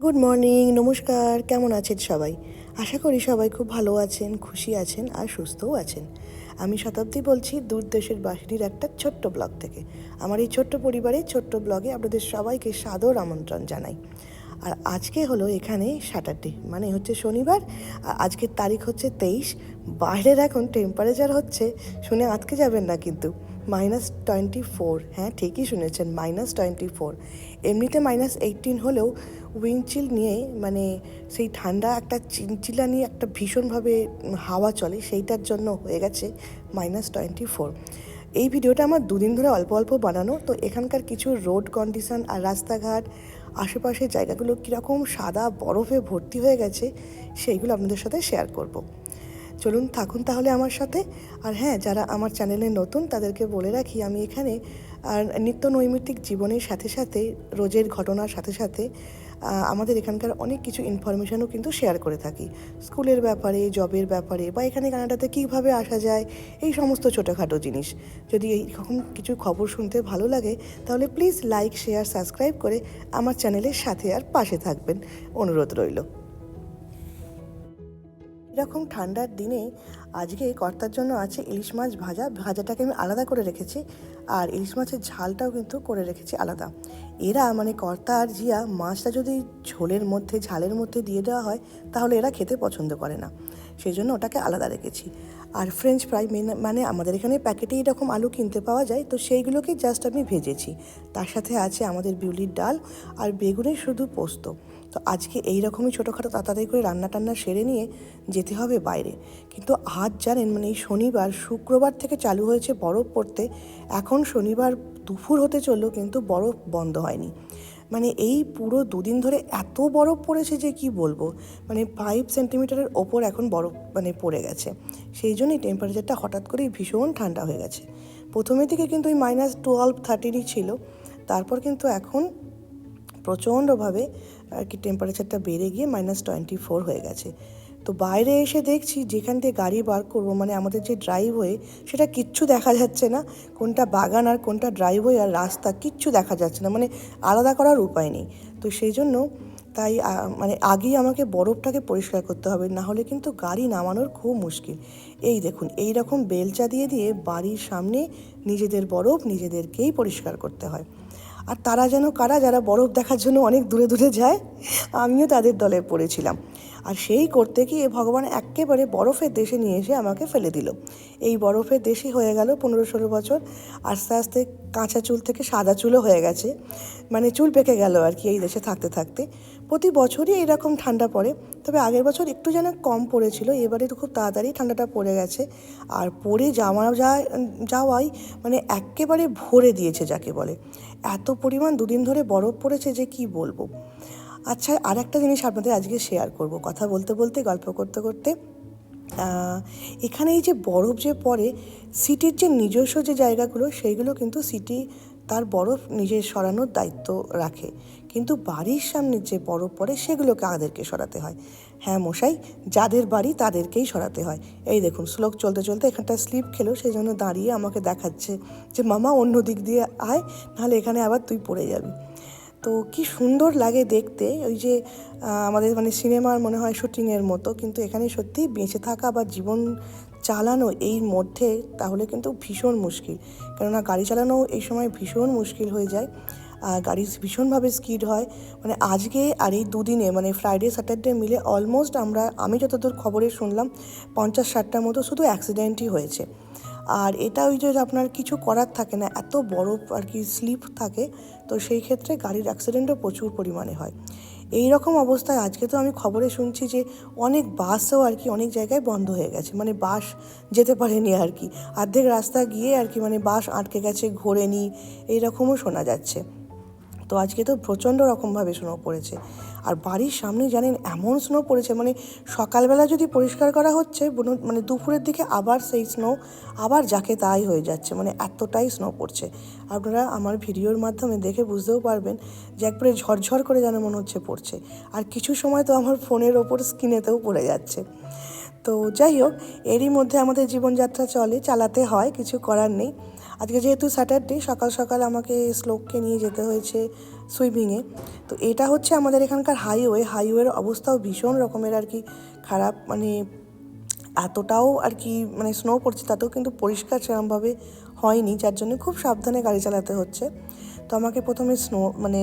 Good morning নমস্কার, কেমন আছেন সবাই? আশা করি সবাই খুব ভালো আছেন, খুশি আছেন আর সুস্থও আছেন। আমি শতাব্দী বলছি দূর দেশের বাহিনীর একটা ছোট্ট ব্লগ থেকে। আমার এই ছোট্ট পরিবারে ছোট্ট ব্লগে আপনাদের সবাইকে সাদর আমন্ত্রণ জানাই। আর আজকে হলো এখানে স্যাটারডে মানে হচ্ছে শনিবার। আর আজকের তারিখ হচ্ছে তেইশ। বাইরের এখন টেম্পারেচার হচ্ছে, শুনে আটকে যাবেন না কিন্তু। মাইনাস টোয়েন্টি ফোর হ্যাঁ ঠিকই শুনেছেন মাইনাস টোয়েন্টি ফোর এমনিতে মাইনাস এইটিন হলেও উইন্ডচিল নিয়ে মানে সেই ঠান্ডা একটা চিনচিলা নিয়ে একটা ভীষণভাবে হাওয়া চলে, সেইটার জন্য হয়ে গেছে মাইনাস টোয়েন্টি ফোর এই ভিডিওটা আমার দুদিন ধরে অল্প অল্প বানানো, তো এখানকার কিছু রোড কন্ডিশন আর রাস্তাঘাট, আশেপাশের জায়গাগুলো কীরকম সাদা বরফে ভর্তি হয়ে গেছে, সেইগুলো আপনাদের সাথে শেয়ার করব। চলুন থাকুন তাহলে আমার সাথে আর হ্যাঁ যারা আমার চ্যানেলে নতুন, তাদেরকে বলে রাখি, আমি এখানে আর নিত্য নৈমিত্তিক জীবনের সাথে সাথে, রোজের ঘটনার সাথে সাথে আমাদের এখানকার অনেক কিছু ইনফরমেশনও কিন্তু শেয়ার করে থাকি। স্কুলের ব্যাপারে জবের ব্যাপারে বা এখানে কানাডাতে কীভাবে আসা যায়, এই সমস্ত ছোটোখাটো জিনিস। যদি এই রকম কিছু খবর শুনতে ভালো লাগে, তাহলে প্লিজ লাইক শেয়ার সাবস্ক্রাইব করে আমার চ্যানেলের সাথে আর পাশে থাকবেন। অনুরোধ রইল। এরকম ঠান্ডার দিনে আজকে কর্তার জন্য আছে ইলিশ মাছ ভাজা। ভাজাটাকে আমি আলাদা করে রেখেছি আর ইলিশ মাছের ঝালটাও কিন্তু করে রেখেছি আলাদা। এরা মানে কর্তা আর জিয়া মাছটা যদি ঝোলের মধ্যে, ঝালের মধ্যে দিয়ে দেওয়া হয়, তাহলে এরা খেতে পছন্দ করে না। সেই জন্য ওটাকে আলাদা রেখেছি। আর ফ্রেঞ্চ ফ্রাই মেন- আমাদের এখানে প্যাকেটে এরকম আলু কিনতে পাওয়া যায়, তো সেইগুলোকে জাস্ট আমি ভেজেছি। তার সাথে আছে আমাদের বিউলির ডাল আর বেগুনের শুধু পোস্ত। তো আজকে এই রকমই ছোটোখাটো তাড়াতাড়ি করে রান্না টান্না সেরে নিয়ে যেতে হবে বাইরে। কিন্তু আজ জানেন মানে এই শনিবার, শুক্রবার থেকে চালু হয়েছে বরফ পড়তে। এখন শনিবার দুপুর হতে চলল, কিন্তু বরফ বন্ধ হয়নি। মানে এই পুরো দুদিন ধরে এত বরফ পড়েছে যে কি বলব? মানে ফাইভ সেন্টিমিটারের ওপর এখন বরফ মানে পড়ে গেছে। সেই জন্যই টেম্পারেচারটা হঠাৎ করেই ভীষণ ঠান্ডা হয়ে গেছে। প্রথমের দিকে কিন্তু ওই মাইনাস টুয়েলভ থার্টিনই ছিল। তারপর কিন্তু এখন প্রচণ্ডভাবে আর কি টেম্পারেচারটা বেড়ে গিয়ে মাইনাস টোয়েন্টি ফোর হয়ে গেছে। তো বাইরে এসে দেখছি যেখান থেকে গাড়ি বার করব মানে আমাদের যে ড্রাইভওয়ে সেটা কিচ্ছু দেখা যাচ্ছে না। কোনটা বাগান আর কোনটা ড্রাইভওয়ে আর রাস্তা কিচ্ছু দেখা যাচ্ছে না মানে আলাদা করার উপায় নেই। তো সেই জন্য তাই মানে আগেই আমাকে বরফটাকে পরিষ্কার করতে হবে, না হলে কিন্তু গাড়ি নামানোর খুব মুশকিল। এই দেখুন, এই রকম বেলচা দিয়ে দিয়ে বাড়ির সামনে নিজেদের বরফ নিজেদেরকেই পরিষ্কার করতে হয়। আর তারা যেন কারা, যারা বরফ দেখার জন্য অনেক দূরে দূরে যায়, আমিও তাদের দলে পড়েছিলাম। আর সেই করতে গিয়ে ভগবান একেবারে বরফের দেশে নিয়ে এসে আমাকে ফেলে দিল। এই বরফের দেশই হয়ে গেল পনেরো ষোলো বছর। আস্তে আস্তে কাঁচা চুল থেকে সাদা চুলও হয়ে গেছে। মানে চুল পেকে গেল আর কি এই দেশে থাকতে থাকতে। প্রতি বছরই এরকম ঠান্ডা পড়ে, তবে আগের বছর একটু যেন কম পড়েছিল, এবারে তো খুব তাড়াতাড়ি ঠান্ডাটা পড়ে গেছে। আর পড়ে যাওয়া যায় যাওয়াই মানে একেবারে ভরে দিয়েছে যাকে বলে। এত পরিমাণ দুদিন ধরে বরফ পড়েছে যে কি বলব। আচ্ছা আর একটা জিনিস আপনাদের আজকে শেয়ার করব। কথা বলতে বলতে, গল্প করতে করতে এখানে এই যে বরফ যে পড়ে সিটির যে নিজস্ব যে জায়গাগুলো, সেইগুলো কিন্তু সিটি তার বরফ নিজে সরানোর দায়িত্ব রাখে। কিন্তু বাড়ির সামনে যে বরফ পড়ে, সেগুলোকে আমাদেরকে সরাতে হয়। হ্যাঁ মশাই, যাদের বাড়ি তাদেরকেই সরাতে হয়। এই দেখুন, শ্লোক চলতে চলতে এখানটা স্লিপ খেলো সেই জন্য দাঁড়িয়ে আমাকে দেখাচ্ছে যে, মামা, অন্য দিক দিয়ে আয়, নাহলে এখানে আবার তুই পড়ে যাবি। তো কি সুন্দর লাগে দেখতে, ওই যে আমাদের মানে সিনেমার মনে হয় শুটিংয়ের মতো, কিন্তু এখানে সত্যি বেঁচে থাকা বা জীবন চালানো এই মধ্যে তাহলে কিন্তু ভীষণ মুশকিল। কেননা গাড়ি চালানো এই সময় ভীষণ মুশকিল হয়ে যায়। আর গাড়ি ভীষণভাবে স্কিড হয়। মানে আজকে আর এই দুদিনে মানে ফ্রাইডে স্যাটারডে মিলে অলমোস্ট আমরা, আমি যতদূর খবরে শুনলাম, পঞ্চাশ ষাটটার মতো শুধু অ্যাক্সিডেন্টই হয়েছে। আর এটা ওই যে আপনার কিছু করার থাকে না, এত বরফ আর কি স্লিপ থাকে, তো সেই ক্ষেত্রে গাড়ির অ্যাক্সিডেন্টও প্রচুর পরিমাণে হয়। এই রকম অবস্থায় আজকে তো আমি খবরে শুনছি যে অনেক বাসও আর কি অনেক জায়গায় বন্ধ হয়ে গেছে মানে বাস যেতে পারেনি আর কি। অর্ধেক রাস্তা গিয়ে আর কি মানে বাস আটকে গেছে, ঘোরেনি এইরকমও শোনা যাচ্ছে। তো আজকে তো প্রচণ্ড রকমভাবে স্নো পড়েছে। আর বাড়ির সামনে জানেন এমন স্নো পড়েছে মানে সকালবেলা যদি পরিষ্কার করা হচ্ছে মানে দুপুরের দিকে আবার সেই স্নো আবার যাকে তাই হয়ে যাচ্ছে মানে এতটাই স্নো পড়ছে। আপনারা আমার ভিডিওর মাধ্যমে দেখে বুঝতেও পারবেন যে একবারে ঝরঝর করে যেন মনে হচ্ছে পড়ছে। আর কিছু সময় তো আমার ফোনের ওপর স্ক্রিনেতেও পড়ে যাচ্ছে। তো যাই হোক, এরই মধ্যে আমাদের জীবনযাত্রা চলে, চালাতে হয়, কিছু করার নেই। আজকে যেহেতু স্যাটারডে সকাল সকাল আমাকে শ্লোককে নিয়ে যেতে হয়েছে সুইমিংয়ে তো এটা হচ্ছে আমাদের এখানকার হাইওয়ে হাইওয়ের অবস্থাও ভীষণ রকমের আর কি খারাপ। মানে এতটাও আর কি মানে স্নো পড়ছে, তাতেও কিন্তু পরিষ্কার সেরকমভাবে হয়নি, যার জন্য খুব সাবধানে গাড়ি চালাতে হচ্ছে। তো আমাকে প্রথমে স্নো মানে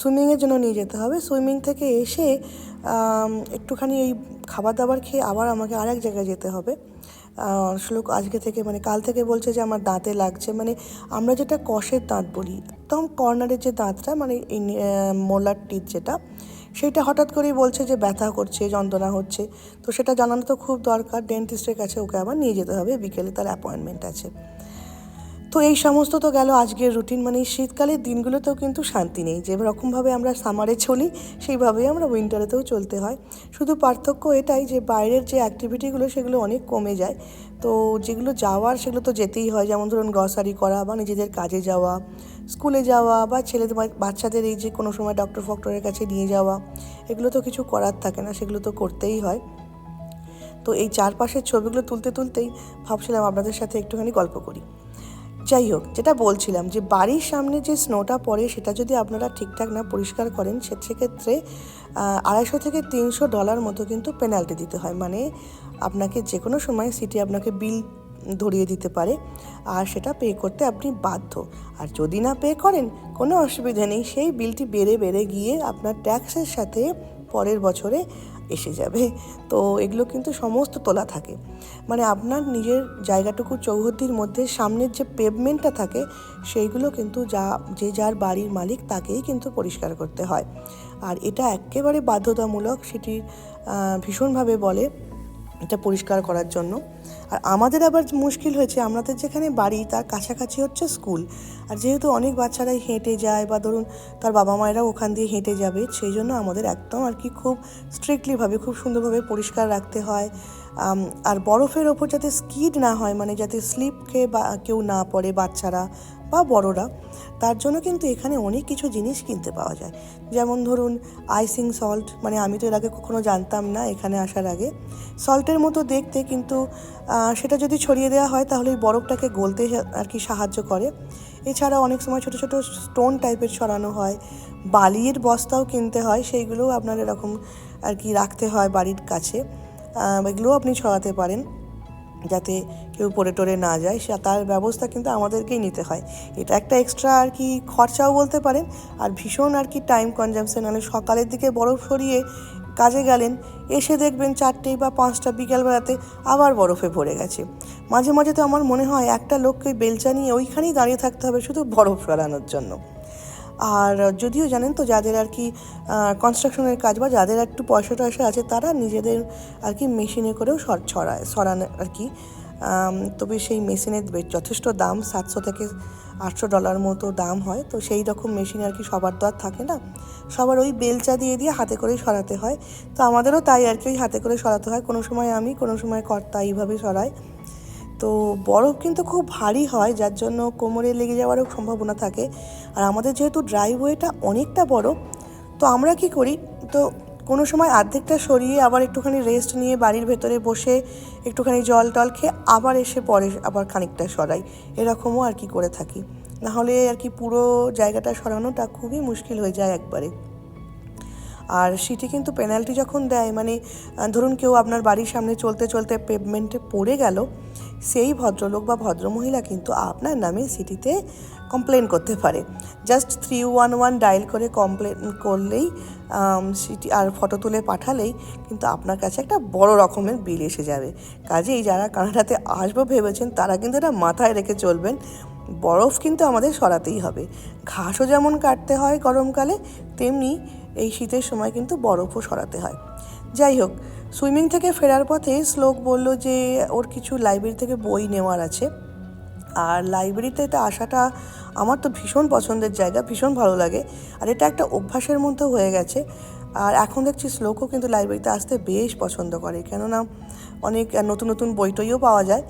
সুইমিংয়ের জন্য নিয়ে যেতে হবে। সুইমিং থেকে এসে একটুখানি এই খাবার দাবার খেয়ে আবার আমাকে আরেক জায়গায় যেতে হবে। শ্লোক আজকে থেকে মানে কাল থেকে বলছে যে আমার দাঁতে লাগছে। মানে আমরা যেটা কষের দাঁত বলি, একদম কর্নারের যে দাঁতটা মানে মোলার টিথ যেটা, সেটা হঠাৎ করেই বলছে যে ব্যথা করছে, যন্ত্রণা হচ্ছে। তো সেটা জানানো তো খুব দরকার ডেন্টিস্টের কাছে ওকে আবার নিয়ে যেতে হবে, বিকেলে তার অ্যাপয়েন্টমেন্ট আছে। তো এই সমস্ত তো গেল আজকের রুটিন মানে শীতকালের দিনগুলোতেও কিন্তু শান্তি নেই। যে রকমভাবে আমরা সামারে চলি, সেইভাবেই আমরা উইন্টারেতেও চলতে হয়। শুধু পার্থক্য এটাই যে, বাইরের যে অ্যাক্টিভিটিগুলো সেগুলো অনেক কমে যায়। তো যেগুলো যাওয়ার, সেগুলো তো যেতেই হয়। যেমন ধরুন গ্রসারি করা বা নিজেদের কাজে যাওয়া স্কুলে যাওয়া বা ছেলেদের বাচ্চাদের এই যে, কোনো সময় ডক্টর ফক্টরের কাছে নিয়ে যাওয়া, এগুলো তো কিছু করার থাকে না, সেগুলো তো করতেই হয়। তো এই চারপাশের ছবিগুলো তুলতে তুলতেই ভাবছিলাম আপনাদের সাথে একটুখানি গল্প করি। যাই হোক, যেটা বলছিলাম যে বাড়ির সামনে যে স্নোটা পড়ে সেটা যদি আপনারা ঠিকঠাক না পরিষ্কার করেন, সেক্ষেত্রে আড়াইশো থেকে তিনশো ডলার মতো কিন্তু পেনাল্টি দিতে হয়। মানে আপনাকে যে কোনো সময় সিটি আপনাকে বিল ধরিয়ে দিতে পারে আর সেটা পে করতে আপনি বাধ্য। আর যদি না পে করেন, কোনো অসুবিধা নেই। সেই বিলটি বেড়ে বেড়ে গিয়ে আপনার ট্যাক্সের সাথে পরের বছরে এসে যাবে। তো এগুলো কিন্তু সমস্ত তোলা থাকে। মানে আপনার নিজের জায়গাটুকু চৌহদ্দির মধ্যে সামনের যে পেভমেন্টটা থাকে, সেইগুলো কিন্তু যা, যে যার বাড়ির মালিক তাকেই কিন্তু পরিষ্কার করতে হয়। আর এটা একেবারে বাধ্যতামূলক, সেটি ভীষণভাবে বলে এটা পরিষ্কার করার জন্য। আর আমাদের আবার মুশকিল হয়েছে, আমাদের যেখানে বাড়ি তার কাছাকাছি হচ্ছে স্কুল। আর যেহেতু অনেক বাচ্চারাই হেঁটে যায় বা ধরুন তার বাবা মায়েরাও ওখান দিয়ে হেঁটে যাবে, সেই জন্য আমাদের একদম আর কি খুব স্ট্রিক্টলিভাবে খুব সুন্দরভাবে পরিষ্কার রাখতে হয়। আর বরফের ওপর যাতে স্কিড না হয় মানে যাতে স্লিপ খেয়ে বা, কেউ না পড়ে বাচ্চারা বা বড়রা, তার জন্য কিন্তু এখানে অনেক কিছু জিনিস কিনতে পাওয়া যায়। যেমন ধরুন আইসিং সল্ট মানে আমি তো এর আগে কখনো জানতাম না এখানে আসার আগে। সল্টের মতো দেখতে কিন্তু সেটা যদি ছড়িয়ে দেওয়া হয় তাহলে ওই বরফটাকে গলতে আর কি সাহায্য করে। এছাড়া অনেক সময় ছোট ছোট স্টোন টাইপের ছড়ানো হয়, বালির বস্তাও কিনতে হয়, সেইগুলোও আপনার এরকম আর কি রাখতে হয় বাড়ির কাছে। এগুলোও আপনি ছড়াতে পারেন যাতে কেউ পড়ে টরে না যায়। সে তার ব্যবস্থা কিন্তু আমাদেরকেই নিতে হয়। এটা একটা এক্সট্রা আর কি খরচাও বলতে পারেন। আর ভীষণ আর কি টাইম কনজামশন মানে সকালের দিকে বরফ সরিয়ে কাজে গেলেন, এসে দেখবেন চারটে বা পাঁচটা বিকালবেলাতে আবার বরফে ভরে গেছে। মাঝে মাঝে তো আমার মনে হয় একটা লোককে বেলচা নিয়ে ওইখানেই দাঁড়িয়ে থাকতে হবে শুধু বরফ সরানোর জন্য। আর যদিও জানেন তো যাদের আর কি কনস্ট্রাকশনের কাজ বা যাদের একটু পয়সা টয়সা আছে, তারা নিজেদের আর কি মেশিনে করেও সর- ছড়ায় সরানো আর কি। তবে সেই মেশিনের যথেষ্ট দাম, সাতশো থেকে আটশো ডলার মতো দাম হয়। তো সেই রকম মেশিন আর কি সবার তো আর থাকে না। সবার ওই বেলচা দিয়ে দিয়ে হাতে করেই সরাতে হয়। তো আমাদেরও তাই আর কি, ওই হাতে করে সরাতে হয়। কোনো সময় আমি, কোনো সময় কর্তা এইভাবে সরাই তো বরফ কিন্তু খুব ভারী হয়, যার জন্য কোমরে লেগে যাওয়ারও সম্ভাবনা থাকে। আর আমাদের যেহেতু ড্রাইভওয়েটা অনেকটা বড় তো আমরা কি করি? তো কোনো সময় অর্ধেকটা সরিয়ে আবার একটুখানি রেস্ট নিয়ে বাড়ির ভেতরে বসে একটুখানি জল টল খেয়ে আবার এসে পরে আবার খানিকটা সরাই। এরকমও আর কি করে থাকি। নাহলে আর কি পুরো জায়গাটা সরানোটা খুবই মুশকিল হয়ে যায় একবারে। আর সিটি কিন্তু পেনাল্টি যখন দেয় মানে ধরুন কেউ আপনার বাড়ির সামনে চলতে চলতে পেভমেন্টে পড়ে গেল, সেই ভদ্রলোক বা ভদ্রমহিলা কিন্তু আপনার নামে সিটিতে কমপ্লেন করতে পারে। Just three one one dial করে কমপ্লেন করলেই সিটি, আর ফটো তুলে পাঠালেই কিন্তু আপনার কাছে একটা বড় রকমের বিল এসে যাবে। কাজেই যারা কানাডাতে আসব ভেবেছেন, তারা কিন্তু এটা মাথায় রেখে চলবেন। বরফ কিন্তু আমাদের সরাতেই হবে। ঘাসও যেমন কাটতে হয় গরমকালে, তেমনি এই শীতের সময় কিন্তু বরফও সরাতে হয়। যাই হোক, সুইমিং থেকে ফেরার পথে শ্লোক বলল যে, ওর কিছু লাইব্রেরি থেকে বই নেওয়ার আছে। আর লাইব্রেরিতে এটা আসাটা আমার তো ভীষণ পছন্দের জায়গা, ভীষণ ভালো লাগে। আর এটা একটা অভ্যাসের মধ্যে হয়ে গেছে। আর এখন দেখছি শ্লোকও কিন্তু লাইব্রেরিতে আসতে বেশ পছন্দ করে। কেননা অনেক নতুন নতুন বই টইও পাওয়া যায়।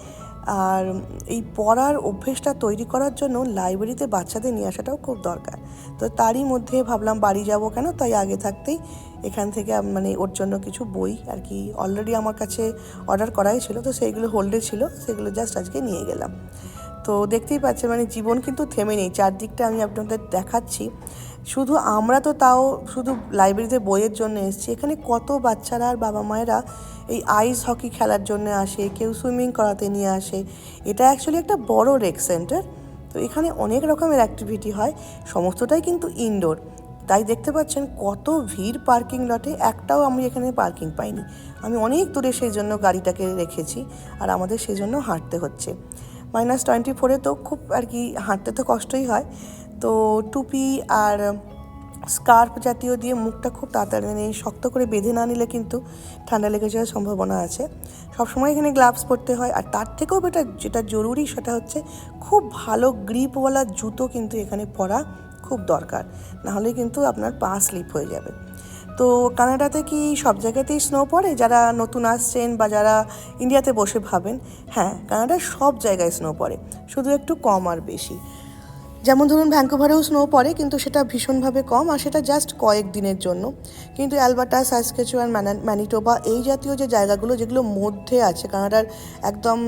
আর এই পড়ার অভ্যেসটা তৈরি করার জন্য লাইব্রেরিতে বাচ্চাদের নিয়ে আসাটাও খুব দরকার। তো তারই মধ্যে ভাবলাম বাড়ি যাব কেন? তাই আগে থাকতেই এখান থেকে মানে ওর জন্য কিছু বই আর কি অলরেডি আমার কাছে অর্ডার করাই ছিল। তো সেইগুলো হোল্ডে ছিল সেগুলো জাস্ট আজকে নিয়ে গেলাম। তো দেখতেই পাচ্ছেন মানে জীবন কিন্তু থেমে নেই। চারদিকটা আমি আপনাদের দেখাচ্ছি। শুধু আমরা তো তাও শুধু লাইব্রেরিতে বইয়ের জন্য এসেছি। এখানে কত বাচ্চারা আর বাবা মায়েরা এই আইস হকি খেলার জন্য আসে, কেউ সুইমিং করাতে নিয়ে আসে। এটা অ্যাকচুয়ালি একটা বড় রেক সেন্টার তো এখানে অনেক রকমের অ্যাক্টিভিটি হয়, সমস্তটাই কিন্তু ইনডোর তাই দেখতে পাচ্ছেন কত ভিড় পার্কিং লটে একটাও আমি এখানে পার্কিং পাইনি। আমি অনেক দূরে সেই জন্য গাড়িটাকে রেখেছি, আর আমাদের সেই জন্য হাঁটতে হচ্ছে। মাইনাস টোয়েন্টি ফোরে তো খুব আর কি হাঁটতে তো কষ্টই হয়। তো টুপি আর স্কার্ফ জাতীয় দিয়ে মুখটা খুব তাড়াতাড়ি মানে শক্ত করে বেঁধে না নিলে কিন্তু ঠান্ডা লেগে যাওয়ার সম্ভাবনা আছে। সবসময় এখানে গ্লাভস পরতে হয় আর তার থেকেও বেটা যেটা জরুরি সেটা হচ্ছে খুব ভালো গ্রিপওয়ালা জুতো কিন্তু এখানে পরা খুব দরকার। নাহলে কিন্তু আপনার পা স্লিপ হয়ে যাবে। তো কানাডাতে কি সব জায়গাতেই স্নো পড়ে? যারা নতুন আসছেন বা যারা ইন্ডিয়াতে বসে ভাবেন হ্যাঁ কানাডার সব জায়গায় স্নো পড়ে, শুধু একটু কম আর বেশি। যেমন ধরুন ভ্যাঙ্কুভারেও স্নো পড়ে, কিন্তু সেটা ভীষণভাবে কম, আর সেটা জাস্ট কয়েক দিনের জন্য। কিন্তু অ্যালবার্টা সাসকেচুয়ান ম্যানিটোবা এই জাতীয় যে জায়গাগুলো, যেগুলো মধ্যে আছে, কানাডার একদম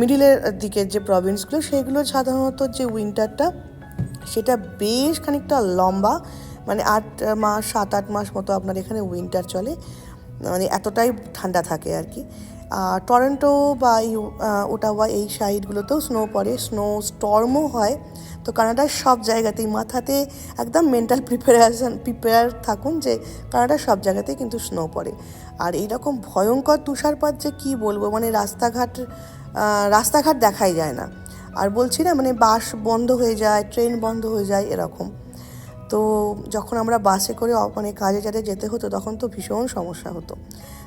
মিডিলের দিকের যে প্রভিন্সগুলো সেগুলো সাধারণত যে উইন্টারটা সেটা বেশ খানিকটা লম্বা মানে আট মাস, সাত, আট মাস মতো আপনার এখানে উইন্টার চলে। মানে এতটাই ঠান্ডা থাকে আর কি। আর টরেন্টো বা ইউ- ওটাওয়া এই সাইডগুলোতেও স্নো পড়ে। স্নো স্টর্মও হয়। তো কানাডার সব জায়গাতেই মাথাতে একদম মেন্টাল প্রিপারেশন প্রিপেয়ার থাকুন যে কানাডার সব জায়গাতেই কিন্তু স্নো পড়ে। আর এইরকম ভয়ঙ্কর তুষারপাত যে কী বলব মানে রাস্তাঘাট রাস্তাঘাট দেখাই যায় না। আর বলছি না মানে বাস বন্ধ হয়ে যায় ট্রেন বন্ধ হয়ে যায়, এরকম। তো যখন আমরা বাসে করে মানে কাজে যাতে যেতে হতো, তখন তো ভীষণ সমস্যা হতো।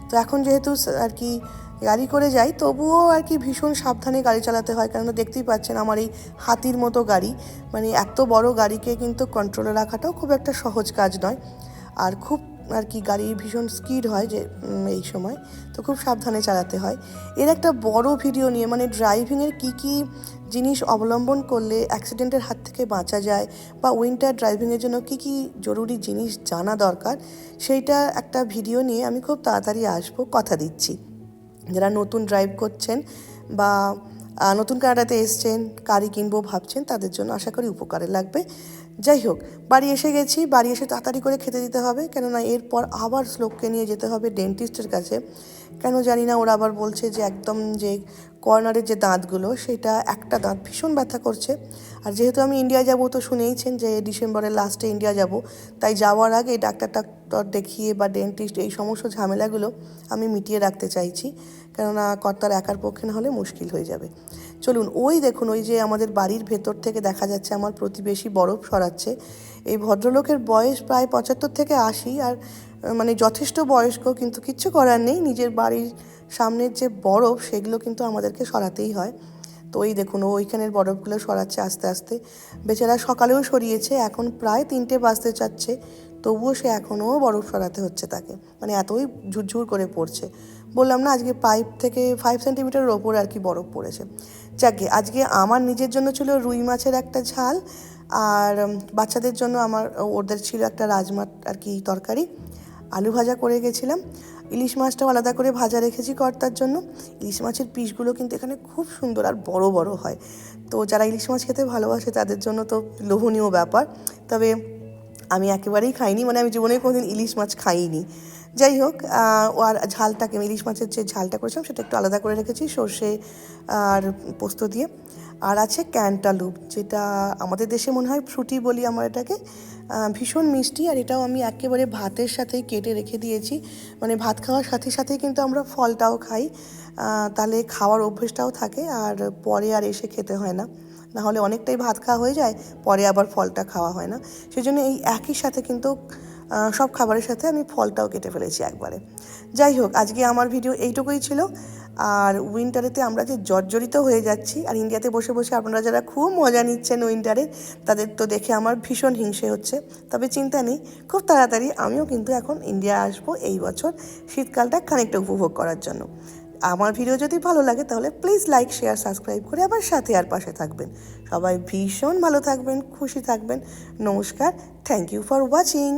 তো এখন যেহেতু আর কি গাড়ি করে যাই, তবুও আর কি ভীষণ সাবধানে গাড়ি চালাতে হয়। কেননা দেখতেই পাচ্ছেন আমার এই হাতির মতো গাড়ি। মানে এত বড় গাড়িকে কিন্তু কন্ট্রোলে রাখাটাও খুব একটা সহজ কাজ নয়। আর খুব আর কি গাড়ি ভীষণ স্কিড হয় যে এই সময়। তো খুব সাবধানে চালাতে হয়। এর একটা বড় ভিডিও নিয়ে মানে ড্রাইভিংয়ের কী কী জিনিস অবলম্বন করলে অ্যাক্সিডেন্টের হাত থেকে বাঁচা যায় বা উইন্টার ড্রাইভিংয়ের জন্য কী কী জরুরি জিনিস জানা দরকার, সেইটা একটা ভিডিও নিয়ে আমি খুব তাড়াতাড়ি আসব, কথা দিচ্ছি। যারা নতুন ড্রাইভ করছেন বা নতুন কানাডাতে এসছেন, গাড়ি কিনবো ভাবছেন, তাদের জন্য আশা করি উপকারে লাগবে। যাই হোক, বাড়ি এসে গেছি, বাড়ি এসে তাড়াতাড়ি করে খেতে দিতে হবে, কেননা এরপর আবার শ্লোককে নিয়ে যেতে হবে ডেন্টিস্টের কাছে। কেন জানি না, ওরা আবার বলছে যে একদম যে কর্নারের যে দাঁতগুলো, সেটা একটা দাঁত ভীষণ ব্যথা করছে। আর যেহেতু আমি ইন্ডিয়া যাব, তো শুনেইছেন যে ডিসেম্বরের লাস্টে ইন্ডিয়া যাব, তাই যাওয়ার আগে ডাক্তার টাক্তার দেখিয়ে বা ডেন্টিস্ট এই সমস্ত ঝামেলাগুলো আমি মিটিয়ে রাখতে চাইছি, কেননা কর্তার একার পক্ষে না হলে মুশকিল হয়ে যাবে। চলুন, ওই দেখুন, ওই যে আমাদের বাড়ির ভেতর থেকে দেখা যাচ্ছে আমার প্রতিবেশী বরফ সরাচ্ছে। এই ভদ্রলোকের বয়স প্রায় পঁচাত্তর থেকে আশি আর মানে যথেষ্ট বয়স্ক, কিন্তু কিচ্ছু করার নেই। নিজের বাড়ির সামনের যে বরফ, সেগুলো কিন্তু আমাদেরকে সরাতেই হয়। তো ওই দেখুন, ও ওইখানের বরফগুলো সরাচ্ছে আস্তে আস্তে। বেচারা সকালেও সরিয়েছে, এখন প্রায় তিনটে বাজতে চাচ্ছে, তবুও সে এখনও বরফ সরাতে হচ্ছে তাকে। মানে এতই ঝুরঝুর করে পড়ছে। বললাম না, আজকে পাইপ থেকে ফাইভ সেন্টিমিটারের ওপর আর কি বরফ পড়েছে। যাকে আজকে আমার নিজের জন্য ছিল রুই মাছের একটা ঝাল, আর বাচ্চাদের জন্য আমার, ওদের ছিল একটা রাজমার আর কি তরকারি। আলু ভাজা করে গেছিলাম। ইলিশ মাছটাও আলাদা করে ভাজা রেখেছি কর্তার জন্য। ইলিশ মাছের পিসগুলো কিন্তু এখানে খুব সুন্দর আর বড় বড় হয়। তো যারা ইলিশ মাছ খেতে ভালোবাসে, তাদের জন্য তো লোভনীয় ব্যাপার। তবে আমি একেবারেই খাইনি মানে আমি জীবনে কোনোদিন ইলিশ মাছ খাইনি। যাই হোক আর ঝালটাকে ইলিশ মাছের যে ঝালটা করেছিলাম সেটা একটু আলাদা করে রেখেছি, সর্ষে আর পোস্ত দিয়ে। আর আছে ক্যান্টালুপ যেটা আমাদের দেশে মনে হয় ফ্রুটি বলি আমার এটাকে ভীষণ মিষ্টি আর এটাও আমি একেবারে ভাতের সাথেই কেটে রেখে দিয়েছি। মানে ভাত খাওয়ার সাথে সাথেই কিন্তু আমরা ফলটাও খাই তাহলে খাওয়ার অভ্যেসটাও থাকে আর পরে আর এসে খেতে হয় না। না হলে অনেকটাই ভাত খাওয়া হয়ে যায়, পরে আবার ফলটা খাওয়া হয় না। সেজন্য এই একই সাথে কিন্তু সব খাবারের সাথে আমি ফলটাও কেটে ফেলেছি একবারে। যাই হোক, আজকে আমার ভিডিও এইটুকুই ছিল। আর উইন্টারেতে আমরা যে জর্জরিত হয়ে যাচ্ছি, আর ইন্ডিয়াতে বসে বসে আপনারা যারা খুব মজা নিচ্ছেন উইন্টারে তাদের তো দেখে আমার ভীষণ হিংসে হচ্ছে। তবে চিন্তা নেই, খুব তাড়াতাড়ি আমিও কিন্তু এখন ইন্ডিয়া আসব এই বছর শীতকালটা খানিকটা উপভোগ করার জন্য। আমার ভিডিও যদি ভালো লাগে, তাহলে প্লিজ লাইক শেয়ার সাবস্ক্রাইব করে আবার সাথে আর পাশে থাকবেন। সবাই ভীষণ ভালো থাকবেন, খুশি থাকবেন। নমস্কার থ্যাংক ইউ ফর ওয়াচিং